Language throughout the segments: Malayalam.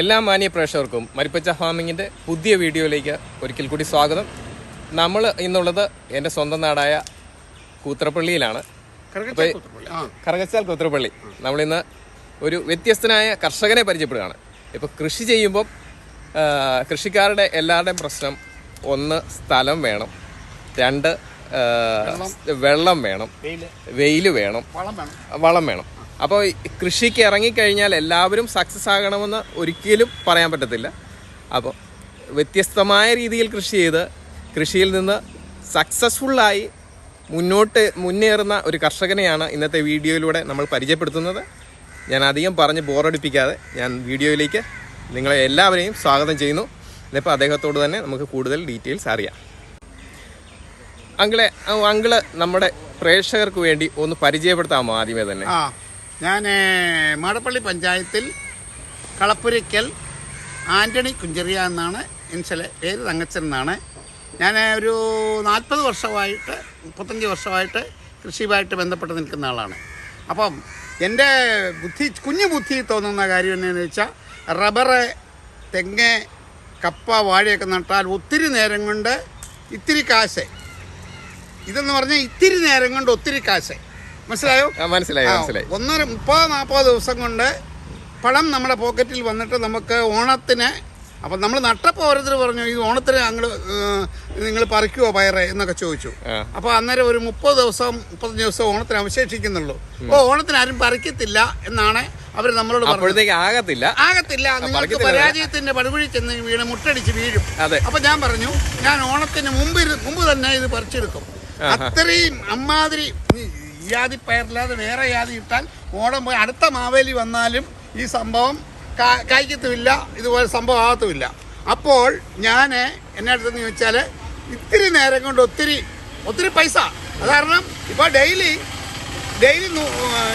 എല്ലാ മാന്യ പ്രേക്ഷകർക്കും മരിപ്പച്ച ഫാമിങ്ങിന്റെ പുതിയ വീഡിയോയിലേക്ക് ഒരിക്കൽ കൂടി സ്വാഗതം. നമ്മൾ ഇന്നുള്ളത് എന്റെ സ്വന്തം നാടായ കൂത്രപ്പള്ളിയിലാണ്. കറകച്ചാൽ കൂത്രപ്പള്ളി നമ്മളിന്ന് ഒരു വ്യത്യസ്തനായ കർഷകനെ പരിചയപ്പെടുകയാണ്. ഇപ്പോൾ കൃഷി ചെയ്യുമ്പം കൃഷിക്കാരുടെ എല്ലാവരുടെയും പ്രശ്നം ഒന്ന് സ്ഥലം വേണം. രണ്ട് വെള്ളം. വേണം. വെയിൽ വേണം. വളം വേണം. അപ്പോൾ കൃഷിക്ക് ഇറങ്ങിക്കഴിഞ്ഞാൽ എല്ലാവരും സക്സസ് ആകണമെന്ന് ഒരിക്കലും പറയാൻ പറ്റത്തില്ല. അപ്പോൾ വ്യത്യസ്തമായ രീതിയിൽ കൃഷി ചെയ്ത് കൃഷിയിൽ നിന്ന് സക്സസ്ഫുള്ളായി മുന്നോട്ട് മുന്നേറുന്ന ഒരു കർഷകനെയാണ് ഇന്നത്തെ വീഡിയോയിലൂടെ നമ്മൾ പരിചയപ്പെടുത്തുന്നത്. ഞാൻ അധികം പറഞ്ഞ് ബോറടിപ്പിക്കാതെ ഞാൻ വീഡിയോയിലേക്ക് നിങ്ങളെ എല്ലാവരെയും സ്വാഗതം ചെയ്യുന്നു. ഇതിപ്പോൾ അദ്ദേഹത്തോട് തന്നെ നമുക്ക് കൂടുതൽ ഡീറ്റെയിൽസ് അറിയാം. അങ്കിളെ അങ്കിൾ നമ്മുടെ പ്രേക്ഷകർക്ക് വേണ്ടി ഒന്ന് പരിചയപ്പെടുത്താമോ ആദ്യമേ തന്നെ? ഞാൻ മാടപ്പള്ളി പഞ്ചായത്തിൽ കളപ്പുരയ്ക്കൽ ആന്റണി കുഞ്ചെറിയ എന്നാണ് എൻസിലെ പേര് തങ്ങച്ചൻ എന്നാണ്. ഞാൻ ഒരു നാൽപ്പത് വർഷമായിട്ട് മുപ്പത്തഞ്ച് വർഷമായിട്ട് കൃഷിയുമായിട്ട് ബന്ധപ്പെട്ട് നിൽക്കുന്ന ആളാണ്. അപ്പം എന്റെ ബുദ്ധി കുഞ്ഞു ബുദ്ധി തോന്നുന്ന കാര്യം എന്നാന്ന് വെച്ചാൽ റബ്ബറ് തെങ്ങ് കപ്പ വാഴയൊക്കെ നട്ടാൽ ഒത്തിരി നേരം കൊണ്ട് ഇത്തിരി കാശ്. ഇതെന്ന് പറഞ്ഞാൽ ഇത്തിരി നേരം കൊണ്ട് ഒത്തിരി കാശ്. മനസ്സിലായോ? മനസ്സിലായി മനസ്സിലായി. ഒന്നര മുപ്പത് നാൽപ്പത് ദിവസം കൊണ്ട് പണം നമ്മുടെ പോക്കറ്റിൽ വന്നിട്ട് നമുക്ക് ഓണത്തിന് അപ്പം നമ്മൾ നട്ടപ്പോൾ ഓരോരുത്തർ പറഞ്ഞു ഈ ഓണത്തിന് ഞങ്ങൾ നിങ്ങൾ പറിക്കുവോ പയറ്? എന്നൊക്കെ ചോദിച്ചു. അപ്പോൾ അന്നേരം ഒരു മുപ്പത് ദിവസം മുപ്പത്തഞ്ച് ദിവസം ഓണത്തിന് അവശേഷിക്കുന്നുള്ളൂ. അപ്പോൾ ഓണത്തിന് ആരും പറിക്കത്തില്ല എന്നാണ് അവർ നമ്മളോട് പറഞ്ഞത്. ആകത്തില്ല. ആകത്തില്ല. നിങ്ങൾക്ക്. പരാജയത്തിന്റെ പടുകുഴി ചെന്ന് വീണ് മുട്ടടിച്ച് വീഴും. അതെ. അപ്പൊ ഞാൻ പറഞ്ഞു ഞാൻ ഓണത്തിന് മുമ്പ് മുമ്പ് തന്നെ ഇത് പറിച്ചെടുക്കും. അത്രയും അമ്മാതിരി ഈ പേരില്ലാതെ വേറെ യാതി ഇട്ടാൽ ഓടം പോയി അടുത്ത മാവേലി വന്നാലും ഈ സംഭവം കായ്ക്കത്തുമില്ല ഇതുപോലെ സംഭവം ആകത്തുമില്ല. അപ്പോൾ ഞാൻ എന്നെ അടുത്തെന്ന് ചോദിച്ചാൽ ഇത്തിരി നേരം കൊണ്ട് ഒത്തിരി ഒത്തിരി പൈസ. കാരണം ഇപ്പോൾ ഡെയിലി ഡെയിലി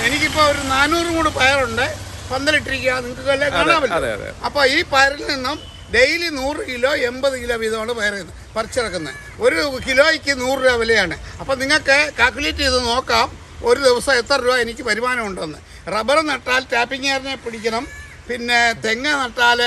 എനിക്കിപ്പോൾ ഒരു നാനൂറും കൂടി പയറുണ്ട്. പന്തലിട്ടിരിക്കുക നിങ്ങൾക്ക് എല്ലാം കാണാമല്ലോ. അപ്പോൾ ഈ പയറിൽ നിന്നും ഡെയിലി നൂറ് കിലോ എൺപത് കിലോ വീതമാണ് പയർ പറിച്ചിറക്കുന്നത്. ഒരു കിലോയ്ക്ക് നൂറ് രൂപ വിലയാണ്. അപ്പോൾ നിങ്ങൾക്ക് കാൽക്കുലേറ്റ് ചെയ്ത് നോക്കാം. ഒരു ദിവസം എത്ര രൂപ എനിക്ക് വരുമാനം ഉണ്ടെന്ന്. റബ്ബർ നട്ടാൽ ടാപ്പിംഗ് ഏറിനെ പിടിക്കണം. പിന്നെ തെങ്ങ് നട്ടാൽ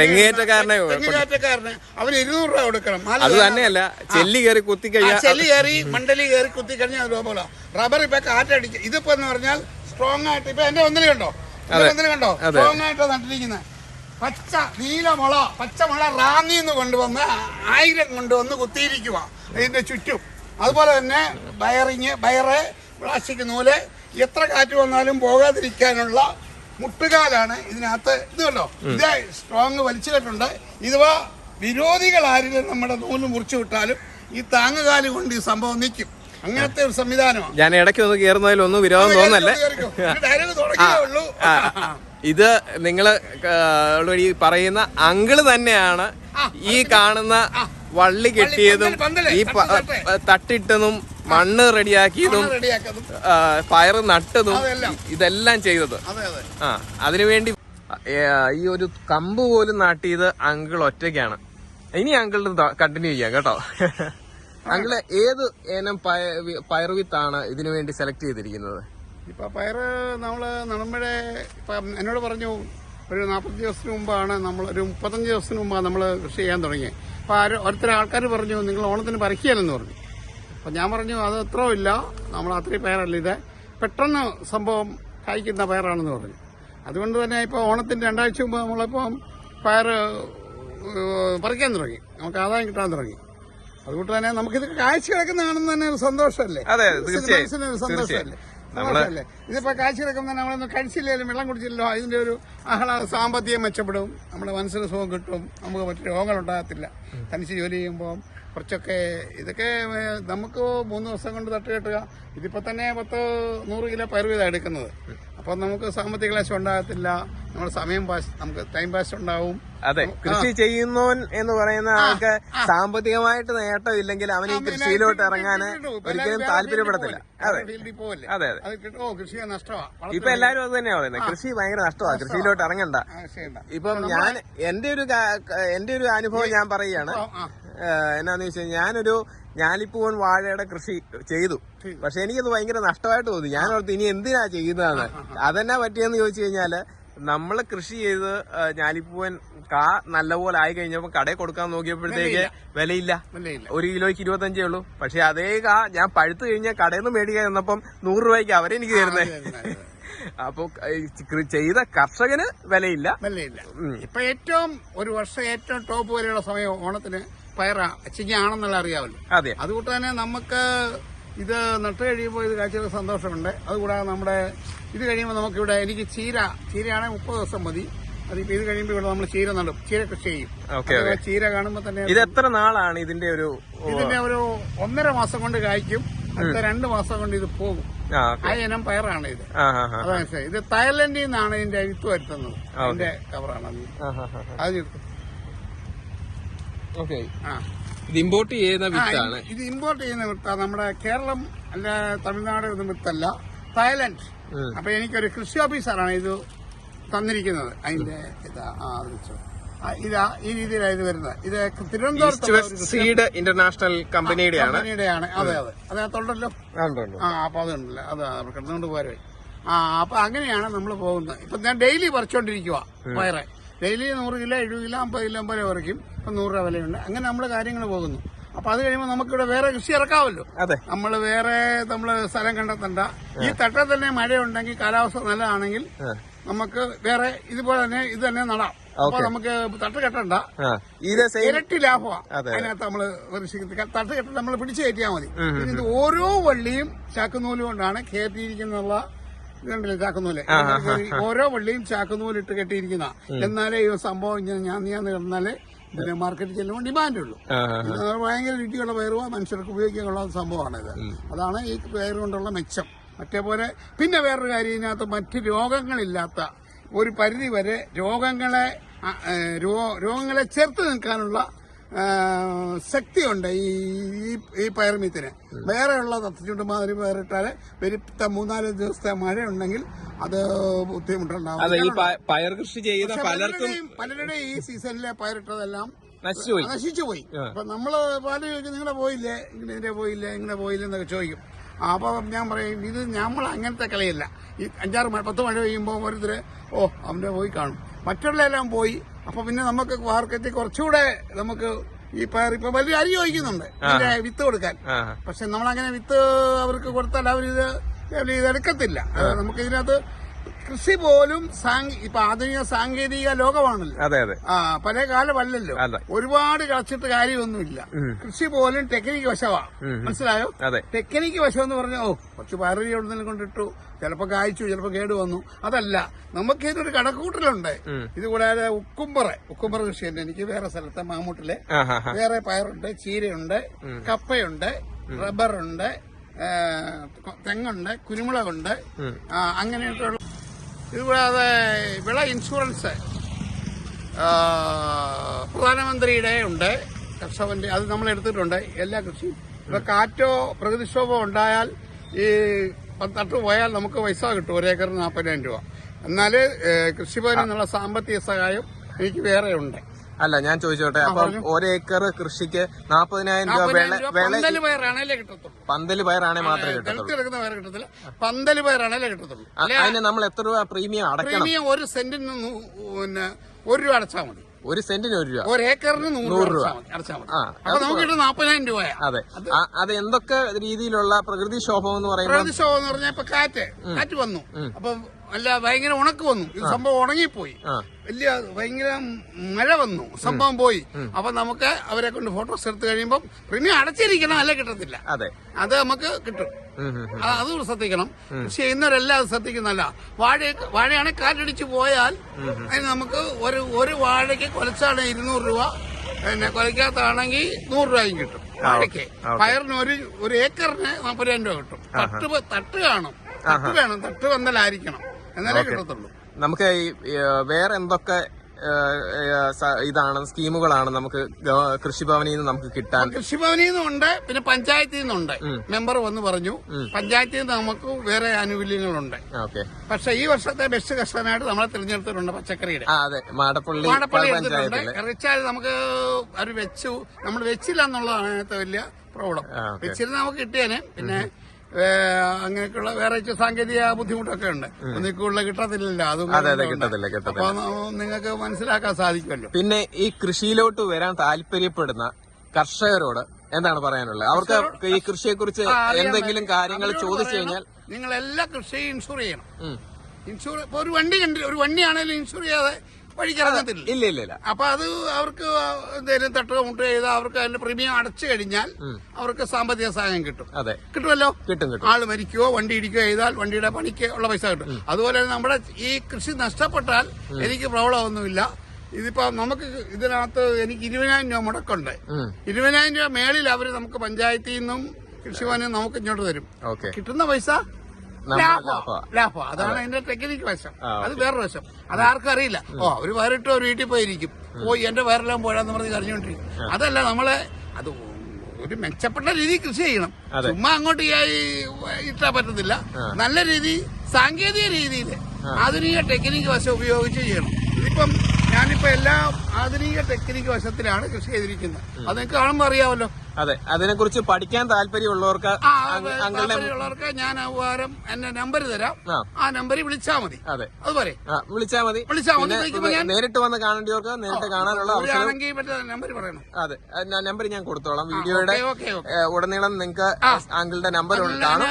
തെങ്ങേറ്റക്കാരനെ തെങ്ങേറ്റക്കാരന്. അവന് ഇരുന്നൂറ് രൂപ കൊടുക്കണം. നാല് അത് തന്നെയല്ല ചെല്ലി കയറി കുത്തി കഴിഞ്ഞാൽ ചെല്ലി കയറി മണ്ടലി കയറി കുത്തി കഴിഞ്ഞാൽ രൂപ പോലെ റബ്ബർ ഇപ്പൊ കാറ്റടിച്ച് ഇതിപ്പോ എന്ന് പറഞ്ഞാൽ സ്ട്രോങ് ആയിട്ട് ഇപ്പൊ എന്റെ ഒന്നിൽ കണ്ടോ? ഒന്നിൽ കണ്ടോ? സ്ട്രോങ് ആയിട്ട് നട്ടിരിക്കുന്നത് പച്ച നീല മുള പച്ച മുള റാന്നിന്ന് കൊണ്ടുവന്ന് ആയിരം കൊണ്ടുവന്ന് കുത്തിയിരിക്കുക അതിന്റെ ചുറ്റും. അതുപോലെ തന്നെ ബയറിങ് ബയറ് പ്ലാസ്റ്റിക് നൂൽ എത്ര കാറ്റ് വന്നാലും പോകാതിരിക്കാനുള്ള മുട്ടുകാലാണ് ഇതിനകത്ത് ഇത് കണ്ടോ? ഇത് സ്ട്രോങ് വലിച്ചു കെട്ടുണ്ട് ഇതുവാ വിരോധികൾ ആരെങ്കിലും നമ്മുടെ നൂൽ മുറിച്ചു വിട്ടാലും ഈ താങ്ങുകാൽ കൊണ്ട് ഈ സംഭവം നിൽക്കും. അങ്ങനത്തെ ഒരു സംവിധാനമാണ്. ഞാൻ ഇടയ്ക്ക് ഒന്ന് കയറുന്നതിൽ ഒന്നും വിരോധം തോന്നല്ലേ ഇത് നിങ്ങൾ ഈ പറയുന്ന അങ്കിൾ തന്നെയാണ് ഈ കാണുന്ന വള്ളി കെട്ടിയതും ഈ തട്ടിട്ടതും മണ്ണ് റെഡിയാക്കിയതും പയർ നട്ടതും ഇതെല്ലാം ചെയ്തത്. ആ അതിനുവേണ്ടി ഈ ഒരു കമ്പ് പോലും നാട്ടിയത് അങ്കിൾ ഒറ്റയ്ക്കാണ്. ഇനി അങ്കിളിന് കണ്ടിന്യൂ ചെയ്യാം കേട്ടോ. അങ്കിൾ ഏത് ഏനം പയർ വിത്താണ് ഇതിനു വേണ്ടി സെലക്ട് ചെയ്തിരിക്കുന്നത്? ഇപ്പൊ പയറ് നമ്മൾ നടമ്പഴേ ഇപ്പം എന്നോട് പറഞ്ഞു ഒരു നാൽപ്പത്തഞ്ച് ദിവസത്തിന് മുമ്പാണ് നമ്മൾ ഒരു മുപ്പത്തഞ്ച് ദിവസത്തിന് മുമ്പാണ് നമ്മൾ കൃഷി ചെയ്യാൻ തുടങ്ങിയത് അപ്പോൾ ആരും ഒരുത്തരം ആൾക്കാർ പറഞ്ഞു നിങ്ങൾ ഓണത്തിന് പറിക്കുകയല്ലെന്ന് പറഞ്ഞു. അപ്പം ഞാൻ പറഞ്ഞു അത് അത്രയും ഇല്ല. നമ്മൾ അത്രയും പേരല്ല ഇത്. പെട്ടെന്ന് സംഭവം കായ്ക്കുന്ന പയറാണെന്ന് പറഞ്ഞു. അതുകൊണ്ട് തന്നെ ഇപ്പോൾ ഓണത്തിന് രണ്ടാഴ്ച മുമ്പ് നമ്മളിപ്പം പയർ പറിക്കാൻ തുടങ്ങി. നമുക്ക് ആദായം കിട്ടാൻ തുടങ്ങി. അതുകൊണ്ട് തന്നെ നമുക്കിത് കാഴ്ച കിടക്കുന്നതാണെന്ന് തന്നെ ഒരു സന്തോഷമല്ലേ. സന്തോഷമല്ലേ? ഇതിപ്പോ കാഴ്ച കിടക്കുമ്പോൾ നമ്മളൊന്നും കഴിച്ചില്ലെങ്കിലും വെള്ളം കുടിച്ചില്ലല്ലോ അതിന്റെ ഒരു ആഹ്ലാദ സാമ്പത്തികം മെച്ചപ്പെടും. നമ്മുടെ മനസ്സിന് സുഖം കിട്ടും. നമുക്ക് മറ്റു രോഗങ്ങൾ ഉണ്ടാകത്തില്ല. തനിച്ച് ജോലി ചെയ്യുമ്പോൾ കുറച്ചൊക്കെ ഇതൊക്കെ നമുക്ക് മൂന്ന് ദിവസം കൊണ്ട് തട്ട് കെട്ടുക ഇതിപ്പോ തന്നെ പത്ത് നൂറ് കിലോ പയർ വീതം എടുക്കുന്നത്. അപ്പം നമുക്ക് സാമ്പത്തിക ക്ലാശം ഉണ്ടാകത്തില്ല. നമ്മുടെ സമയം പാസ് നമുക്ക് ടൈം പാസ് ഉണ്ടാവും. അതെ കൃഷി ചെയ്യുന്നവൻ എന്ന് പറയുന്ന ആൾക്ക് സാമ്പത്തികമായിട്ട് നേട്ടം ഇല്ലെങ്കിൽ അവൻ ഈ കൃഷിയിലോട്ട് ഇറങ്ങാൻ ഒരിക്കലും താല്പര്യപ്പെടത്തില്ല. അതെ. അതെ അതെ. ഇപ്പൊ എല്ലാരും അത് തന്നെയാ പറയുന്നത് കൃഷി ഭയങ്കര നഷ്ടമാണ് കൃഷിയിലോട്ട് ഇറങ്ങണ്ട. ഇപ്പം ഞാൻ എന്റെ ഒരു എന്റെ ഒരു അനുഭവം ഞാൻ പറയുകയാണ്. എന്നാന്ന് വെച്ചാൽ ഞാനൊരു ഞാലിപ്പൂവൻ വാഴയുടെ കൃഷി ചെയ്തു. പക്ഷെ എനിക്കത് ഭയങ്കര നഷ്ടമായിട്ട് തോന്നി. ഞാൻ ഓർത്ത് ഇനി എന്തിനാ ചെയ്യുന്നതാണ് അതെന്നാ പറ്റിയെന്ന് ചോദിച്ചു കഴിഞ്ഞാൽ നമ്മൾ കൃഷി ചെയ്ത് ഞാലിപ്പൂവൻ കാ നല്ലപോലെ ആയി കഴിഞ്ഞപ്പോ കടയിൽ കൊടുക്കാൻ നോക്കിയപ്പോഴത്തേക്ക് വിലയില്ല. ഒരു കിലോയ്ക്ക് ഇരുപത്തഞ്ചേ ഉള്ളൂ. പക്ഷെ അതേ കാ ഞാൻ പഴുത്തു കഴിഞ്ഞാൽ കടയിൽ നിന്ന് മേടിക്കാൻ ചെന്നപ്പം നൂറ് രൂപയ്ക്ക് അവരെനിക്ക് തരുന്നേ. അപ്പൊ ഈ കൃ- ചെയ്ത കർഷകന് വിലയില്ല. വിലയില്ല. ഇപ്പൊ ഏറ്റവും ഒരു വർഷം ഏറ്റവും ടോപ്പ് വരെയുള്ള സമയം ഓണത്തിന് പയറ ചിങ്ങാണെന്നുള്ള അറിയാമല്ലോ. അതെ. അതുകൊണ്ട് തന്നെ നമുക്ക് ഇത് നട്ട് കഴിയുമ്പോൾ ഇത് കാഴ്ചയുടെ സന്തോഷമുണ്ട്. അതുകൂടാതെ നമ്മുടെ ഇത് കഴിയുമ്പോൾ നമുക്കിവിടെ എനിക്ക് ചീര ചീരയാണെങ്കിൽ മുപ്പത് ദിവസം മതി. അതിപ്പോ ഇത് കഴിയുമ്പോൾ ഇവിടെ നമ്മൾ ചീര നടും. ചീര കൃഷി ചെയ്യും. ചീര കാണുമ്പോൾ തന്നെ ഇത് എത്ര നാളാണ് ഇതിന്റെ ഒരു ഇതിന്റെ ഒരു ഒന്നര മാസം കൊണ്ട് കായ്ക്കും. അടുത്ത രണ്ട് മാസം കൊണ്ട് ഇത് പോകും. ആ ഇനം പയറാണ് ഇത്. അതാണ്. ഇത് തായ്ലൻഡിൽ നിന്നാണ് ഇതിന്റെ വിത്ത് വരുത്തുന്നത്. അതിന്റെ കവറാണ് അത്. അത്. ഓക്കെ. ഇത് ഇമ്പോർട്ട് ചെയ്യുന്ന വിത്താണ്. ഇത് ഇമ്പോർട്ട് ചെയ്യുന്ന വിത്താണ് നമ്മുടെ കേരളം അല്ല തമിഴ്നാട് ഒന്നും വിത്തല്ല. തായ്ലൻഡ്. അപ്പൊ എനിക്കൊരു കൃഷി ഓഫീസറാണ് ഇത് തന്നിരിക്കുന്നത്. അതിന്റെ ഇതാ അത് ഇതാ ഈ രീതിയിലാണ് ഇത് വരുന്നത്. ഇത് തിരുവനന്തപുരത്ത് സീഡ് ഇന്റർനാഷണൽ കമ്പനിയുടെയാണ് കമ്പനിയുടെയാണ് അതെ അതെ. അതിനകത്തുണ്ടല്ലോ. ആ, അപ്പൊ അതുണ്ടല്ലോ. അത് കിടന്നുകൊണ്ട് പോരെ. ആ അപ്പൊ അങ്ങനെയാണ് നമ്മൾ പോകുന്നത്. ഇപ്പൊ ഞാൻ ഡെയിലി പറിച്ചോണ്ടിരിക്കുക പയറ് ഡെയിലി നൂറ് കിലോ എഴുപത് കിലോ അമ്പത് കിലോ അമ്പത് രൂപ വരയ്ക്കും ഇപ്പൊ നൂറ് രൂപ വിലയുണ്ട്. അങ്ങനെ നമ്മൾ കാര്യങ്ങൾ പോകുന്നു. അപ്പൊ അത് കഴിയുമ്പോൾ നമുക്കിവിടെ വേറെ കൃഷി ഇറക്കാമല്ലോ. അതെ. നമ്മൾ വേറെ നമ്മൾ സ്ഥലം കണ്ടെത്തണ്ട. ഈ തട്ട തന്നെ മഴയുണ്ടെങ്കിൽ കാലാവസ്ഥ നല്ലതാണെങ്കിൽ നമുക്ക് വേറെ ഇതുപോലെ തന്നെ ഇത് തന്നെ നടാം. അപ്പൊ നമുക്ക് തട്ട് കെട്ടണ്ട. ഇരട്ടി ലാഭമാണ് അതെ. അതിനകത്ത് നമ്മൾ തട്ട് കെട്ടി നമ്മൾ പിടിച്ചു കയറ്റിയാൽ മതി. ഓരോ വള്ളിയും ചാക്കുനൂൽ കൊണ്ടാണ് കയറ്റിയിരിക്കുന്നുള്ള ഇതുണ്ടല്ലോ ചാക്കുന്നൂൽ ഓരോ വള്ളിയും ചാക്കുന്നൂൽ ഇട്ട് കെട്ടിയിരിക്കുന്ന. എന്നാലേ ഈ സംഭവം ഇങ്ങനെ ഞാൻ നീ കിടന്നാലേ ഇതിന് മാർക്കറ്റിൽ ചെല്ലുമ്പോൾ ഡിമാൻഡ് ഉള്ളൂ. ഭയങ്കര രുചിയുള്ള വയറുക മനുഷ്യർക്ക് ഉപയോഗിക്കാനുള്ള സംഭവമാണ് ഇത് അതാണ് ഈ പയർ കൊണ്ടുള്ള മെച്ചം. മറ്റേ പോലെ പിന്നെ വേറൊരു കാര്യം ഇതിനകത്ത് മറ്റ് രോഗങ്ങളില്ലാത്ത ഒരു പരിധി വരെ രോഗങ്ങളെ രോഗങ്ങളെ ചേർത്ത് നിൽക്കാനുള്ള ശക്തിയുണ്ട് ഈ ഈ- പയർമീത്തിന് ഉള്ള തത്തച്ചുണ്ട് മാതിരി വേറിട്ടാൽ വരുത്ത മൂന്നാൽ ദിവസത്തെ മഴ ഉണ്ടെങ്കിൽ അത് ബുദ്ധിമുട്ടുണ്ടാവും. ഈ പയർ കൃഷി ചെയ്ത പലർക്കും പലരുടെയും പലരുടെയും ഈ സീസണിലെ പയറിട്ടതെല്ലാം നശിച്ചുപോയി. നശിച്ചു പോയി അപ്പൊ നമ്മൾ പല ചോദിക്കും നിങ്ങളെ പോയില്ലേ? ഇങ്ങനെ ഇതിന്റെ പോയില്ലേ? ഇങ്ങനെ പോയില്ലേ? എന്നൊക്കെ ചോദിക്കും. അപ്പോൾ അപ്പൊ ഞാൻ പറയും ഇത് നമ്മൾ അങ്ങനത്തെ കളിയല്ല. ഈ അഞ്ചാറ് മഴ പത്ത് മഴ പെയ്യുമ്പോൾ ഓരോരുത്തര് ഓ അവന്റെ പോയി കാണും. മറ്റുള്ള എല്ലാം പോയി. അപ്പൊ പിന്നെ നമുക്ക് മാർക്കറ്റിൽ കുറച്ചുകൂടെ നമുക്ക് ഈ പയർ ഇപ്പൊ വലിയ അരി ചോദിക്കുന്നുണ്ട്. വിത്ത് കൊടുക്കാൻ. പക്ഷെ നമ്മളങ്ങനെ വിത്ത് അവർക്ക് കൊടുത്താൽ അവരിത് ഇതെടുക്കത്തില്ല നമുക്ക് ഇതിനകത്ത് കൃഷി പോലും ഇപ്പൊ ആധുനിക സാങ്കേതിക ലോകമാണല്ലോ. അതെ അതെ. ആ പല കാലമല്ലല്ലോ. ഒരുപാട് കളച്ചിട്ട് കാര്യമൊന്നുമില്ല. കൃഷി പോലും ടെക്നിക്ക് വശമാ. മനസ്സിലായോ? അതെ. ടെക്നിക്ക് വശം എന്ന് പറഞ്ഞാൽ ഓ കുറച്ച് പയറി എവിടുന്നെങ്കിലും കൊണ്ടിട്ടു. ചിലപ്പോ കായ്ച്ചു ചിലപ്പോ കേട് വന്നു. അതല്ല നമുക്ക് ഇതൊരു കടക്കൂട്ടലുണ്ട് ഇത് കൂടാതെ ഉക്കുംപറ ഉക്കുംപറ കൃഷി തന്നെ എനിക്ക് വേറെ സ്ഥലത്തെ മാമൂട്ടിലെ. വേറെ പയറുണ്ട് ചീരയുണ്ട് കപ്പയുണ്ട് റബ്ബറുണ്ട് തെങ്ങുണ്ട് കുരുമുളകുണ്ട്. അങ്ങനെയൊക്കെയുള്ള ഇതുകൂടാതെ വിള ഇൻഷുറൻസ്. പ്രധാനമന്ത്രിയുടെ ഉണ്ട്. കർഷകന്റെ അത് നമ്മൾ എടുത്തിട്ടുണ്ട്. എല്ലാ കൃഷിയും. ഇപ്പൊ കാറ്റോ പ്രകൃതിക്ഷോഭം ഉണ്ടായാൽ ഈ തട്ട് പോയാൽ നമുക്ക് പൈസ കിട്ടും. ഒരു നാൽപ്പതിനായിരം രൂപ. എന്നാൽ ഏ, കൃഷിഭവനിൽ സാമ്പത്തിക സഹായം എനിക്ക് വേറെ ഉണ്ട്. അല്ല ഞാൻ ചോദിച്ചോട്ടെ. അപ്പം ഒരേക്കർ കൃഷിക്ക് നാപ്പതിനായിരം രൂപ പന്തൽ പയറാണേലേ കിട്ടത്തുള്ളൂ. പന്തൽ പയറാണേ മാത്രമേ കിടക്കുന്ന പയർ കിട്ടത്തില്ല. പന്തൽ പയറാണേ കിട്ടത്തുള്ളൂ. അതിന് നമ്മൾ എത്ര രൂപ പ്രീമിയം അടക്കണം? പ്രീമിയം ഒരു സെന്റിന് പിന്നെ ഒരു രൂപ അടച്ചാൽ മതി. ഒരു സെന്റിന് ഒരു രൂപ. ഒരു ഏക്കറിന് നൂറ് രൂപ അടച്ചാൽ മതി. അടച്ചാൽ അപ്പൊ നമുക്ക് കിട്ടും നാൽപ്പതിനായിരം രൂപ അതെ. അത് എന്തൊക്കെ രീതിയിലുള്ള പ്രകൃതിക്ഷോഭം എന്ന് പറയുന്നത് പ്രകൃതിക്ഷോഭം എന്ന് പറഞ്ഞാൽ ഇപ്പൊ കാറ്റ്. കാറ്റ് വന്നു. അപ്പൊ അല്ല ഭയങ്കര ഉണക്ക് വന്നു. ഇത് സംഭവം ഉണങ്ങിപ്പോയി. വലിയ ഭയങ്കര മഴ വന്നു. സംഭവം പോയി. അപ്പൊ നമുക്ക് അവരെ കൊണ്ട് ഫോട്ടോസ് എടുത്തു കഴിയുമ്പോൾ പ്രീമിയം അടച്ചിരിക്കണം അല്ലേ കിട്ടത്തില്ല. അതെ. അത് നമുക്ക് കിട്ടും. അത് ശ്രദ്ധിക്കണം. പക്ഷെ ചെയ്യുന്നവരെല്ലാം അത് ശ്രദ്ധിക്കുന്നല്ല വാഴ വാഴയാണെങ്കിൽ കാറ്റടിച്ചു പോയാൽ അതിന് നമുക്ക് ഒരു ഒരു വാഴയ്ക്ക് കൊലച്ചാണ് ഇരുന്നൂറ് രൂപ. പിന്നെ കൊലക്കാത്താണെങ്കിൽ നൂറ് രൂപയും കിട്ടും വാഴയ്ക്ക്. പയറിന് ഒരു ഒരു ഏക്കറിന് നാൽപ്പതിനായിരം രൂപ കിട്ടും. തട്ട് തട്ട് കാണും തട്ട് വേണം. തട്ട് വന്നലായിരിക്കണം. എന്നാലേ കിട്ടത്തുള്ളൂ. നമുക്ക് വേറെ എന്തൊക്കെ ഇതാണ് സ്കീമുകളാണ് നമുക്ക് കൃഷിഭവനിൽ നിന്ന് നമുക്ക് കിട്ടാൻ? കൃഷിഭവനിൽ നിന്നുണ്ട് പിന്നെ പഞ്ചായത്തിൽ നിന്നുണ്ട്. മെമ്പർ വന്ന് പറഞ്ഞു പഞ്ചായത്തിൽ നിന്ന് നമുക്ക് വേറെ ആനുകൂല്യങ്ങളുണ്ട്. ഓക്കെ. പക്ഷെ ഈ വർഷത്തെ ബെസ്റ്റ് കർഷകനായിട്ട് നമ്മളെ തിരഞ്ഞെടുത്തിട്ടുണ്ട് പച്ചക്കറിയുടെ. അതെ. മാടപ്പള്ളി മാടപ്പള്ളി എടുത്തിട്ടുണ്ട്. നമുക്ക് അവർ വെച്ചു നമ്മൾ വെച്ചില്ല എന്നുള്ളതാണ് അതിനകത്ത് വലിയ പ്രോബ്ലം. വെച്ചിരുന്ന് നമുക്ക് കിട്ടിയേനെ. പിന്നെ അങ്ങനെയൊക്കെയുള്ള വേറെ സാങ്കേതിക ബുദ്ധിമുട്ടൊക്കെ ഉണ്ട്. ഒന്നിൽ കൂടുതൽ കിട്ടത്തില്ലല്ലോ അതും അതെ അതെ ഉണ്ട്. കിട്ടത്തില്ല കിട്ടത്തില്ല. അപ്പൊ നിങ്ങൾക്ക് മനസ്സിലാക്കാൻ സാധിക്കുമല്ലോ. പിന്നെ ഈ കൃഷിയിലോട്ട് വരാൻ താല്പര്യപ്പെടുന്ന കർഷകരോട് എന്താണ് പറയാനുള്ളത്? അവർക്ക് ഈ കൃഷിയെ കുറിച്ച് എന്തെങ്കിലും കാര്യങ്ങൾ ചോദിച്ചു കഴിഞ്ഞാൽ നിങ്ങൾ എല്ലാ കൃഷിയും ഇൻഷുർ ചെയ്യണം. ഇൻഷുർ ഇപ്പൊ ഒരു വണ്ടി കണ്ടില്ല ഒരു വണ്ടിയാണെങ്കിലും ഇൻഷുർ ചെയ്യാതെ വഴിക്കിറങ്ങത്തില്ല ഇല്ല ഇല്ല ഇല്ല. അപ്പൊ അത് അവർക്ക് എന്തെങ്കിലും തട്ടുക മുട്ടുക ചെയ്ത് അവർക്ക് അതിന്റെ പ്രീമിയം അടച്ചു കഴിഞ്ഞാൽ അവർക്ക് സാമ്പത്തിക സഹായം കിട്ടും. അതെ. കിട്ടുമല്ലോ? കിട്ടും കിട്ടും. ആൾ മരിക്കുകയോ വണ്ടി ഇടിക്കുകയോ ചെയ്താൽ വണ്ടിയുടെ പണിക്ക് ഉള്ള പൈസ കിട്ടും. അതുപോലെ തന്നെ നമ്മുടെ ഈ കൃഷി നഷ്ടപ്പെട്ടാൽ എനിക്ക് പ്രോബ്ലം ഒന്നുമില്ല ഇതിപ്പോ നമുക്ക് ഇതിനകത്ത് എനിക്ക് ഇരുപതിനായിരം രൂപ മുടക്കുണ്ട്. ഇരുപതിനായിരം രൂപ മേളിൽ അവർ നമുക്ക് പഞ്ചായത്തിൽ നിന്നും കൃഷിഭവനും നമുക്ക് ഇങ്ങോട്ട് തരും. കിട്ടുന്ന പൈസ ലാഭം. അതാണ് അതിന്റെ ടെക്നിക്ക് വശം. അത് വേറൊരു വശം. അത് ആർക്കും അറിയില്ല. ഓ അവർ വേറിട്ട് ഒരു വീട്ടിൽ പോയിരിക്കും. പോയി എന്റെ വേറെല്ലാം പോയാന്ന് പറഞ്ഞ് കറിഞ്ഞോണ്ടിരിക്കും അതല്ല നമ്മളെ അത് ഒരു മെച്ചപ്പെട്ട രീതിയിൽ കൃഷി ചെയ്യണം. ചുമ്മാ അങ്ങോട്ട് ഇട്ടാ പറ്റത്തില്ല. നല്ല രീതി സാങ്കേതിക രീതിയിൽ ആധുനിക ടെക്നിക്ക് വശം ഉപയോഗിച്ച് ചെയ്യണം. ഇതിപ്പം ഞാനിപ്പോ എല്ലാ ആധുനിക ടെക്നിക്ക് വശത്തിലാണ് കൃഷി ചെയ്തിരിക്കുന്നത്. അത് നിങ്ങൾക്ക് കാണുമ്പോൾ അറിയാമല്ലോ അതെ അതിനെക്കുറിച്ച് പഠിക്കാൻ താല്പര്യമുള്ളവർക്ക് ഉള്ളവർക്ക് താല്പര്യമുള്ളവർക്ക് ഞാൻ ആവാരം ഉപകാരം എന്റെ നമ്പർ തരാം. ആ. നമ്പറിൽ വിളിച്ചാൽ മതി. അതെ. അതുപോലെ ആ വിളിച്ചാ മതി. വിളിച്ചാൽ മതി. നേരിട്ട് വന്ന് കാണേണ്ടിയവർക്ക് നേരിട്ട് കാണാനുള്ള നമ്പർ പറയണം. അതെ നമ്പർ ഞാൻ കൊടുത്തോളാം. വീഡിയോയുടെ ഉടനീളം നിങ്ങൾക്ക് അങ്കിളുടെ നമ്പർ കാണും.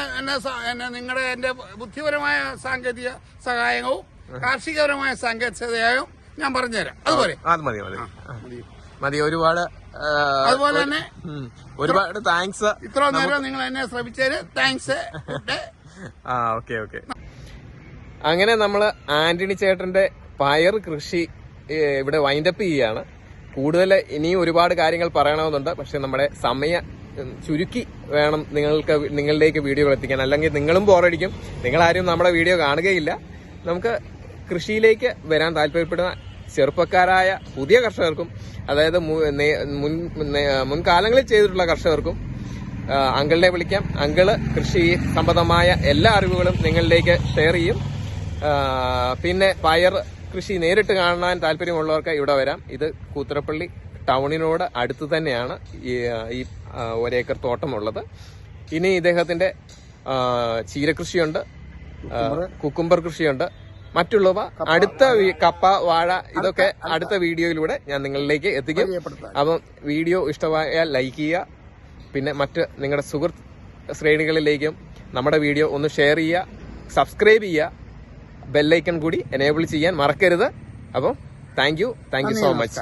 നിങ്ങളുടെ എന്റെ ബുദ്ധിപരമായ സാങ്കേതിക സഹായവും കാർഷികപരമായ സാങ്കേതികതയും ഞാൻ പറഞ്ഞുതരാം. അതുപോലെ അത് മതി മതി. മതി. ഒരുപാട് അതുപോലെ തന്നെ. ഒരുപാട് താങ്ക്സ് ഇത്ര നേരം നിങ്ങൾ എന്നെ ശ്രമിച്ചതിന് താങ്ക്സ് ആ ഓക്കെ ഓക്കെ. അങ്ങനെ നമ്മൾ ആന്റണി ചേട്ടന്റെ പയർ കൃഷി ഇവിടെ വൈൻഡപ്പ് ചെയ്യാണ് കൂടുതൽ ഇനിയും ഒരുപാട് കാര്യങ്ങൾ പറയണമെന്നുണ്ട്. പക്ഷെ നമ്മുടെ സമയ ചുരുക്കി വേണം നിങ്ങൾക്ക് നിങ്ങളിലേക്ക് വീഡിയോ എത്തിക്കാൻ അല്ലെങ്കിൽ നിങ്ങളും ബോറടിക്കും നിങ്ങളാരും നമ്മുടെ വീഡിയോ കാണുകയില്ല. നമുക്ക് കൃഷിയിലേക്ക് വരാൻ താല്പര്യപ്പെടുന്ന ചെറുപ്പക്കാരായ പുതിയ കർഷകർക്കും അതായത് മുൻ മുൻകാലങ്ങളിൽ ചെയ്തിട്ടുള്ള കർഷകർക്കും അങ്കിളിനെ വിളിക്കാം. അങ്കിൾ കൃഷി സംബന്ധമായ എല്ലാ അറിവുകളും നിങ്ങളിലേക്ക് ഷെയർ ചെയ്യും. പിന്നെ പയർ കൃഷി നേരിട്ട് കാണാൻ താല്പര്യമുള്ളവർക്ക് ഇവിടെ വരാം. ഇത് കൂത്തരപ്പള്ളി ടൗണിനോട് അടുത്ത് തന്നെയാണ് ഈ ഒരേക്കർ തോട്ടമുള്ളത്. ഇനി ഇദ്ദേഹത്തിന്റെ ചീരകൃഷിയുണ്ട്. കുക്കുംബർ കൃഷിയുണ്ട്. മറ്റുള്ളവ അടുത്ത കപ്പ. വാഴ ഇതൊക്കെ അടുത്ത വീഡിയോയിലൂടെ ഞാൻ നിങ്ങളിലേക്ക് എത്തിക്കും. അപ്പം വീഡിയോ ഇഷ്ടമായാൽ ലൈക്ക് ചെയ്യുക. പിന്നെ മറ്റ് നിങ്ങളുടെ സുഹൃത്ത് ശ്രേണികളിലേക്കും നമ്മുടെ വീഡിയോ ഒന്ന് ഷെയർ ചെയ്യുക. സബ്സ്ക്രൈബ് ചെയ്യുക. ബെല്ലൈക്കൺ കൂടി എനേബിൾ ചെയ്യാൻ മറക്കരുത്. അപ്പം thank you thank you so much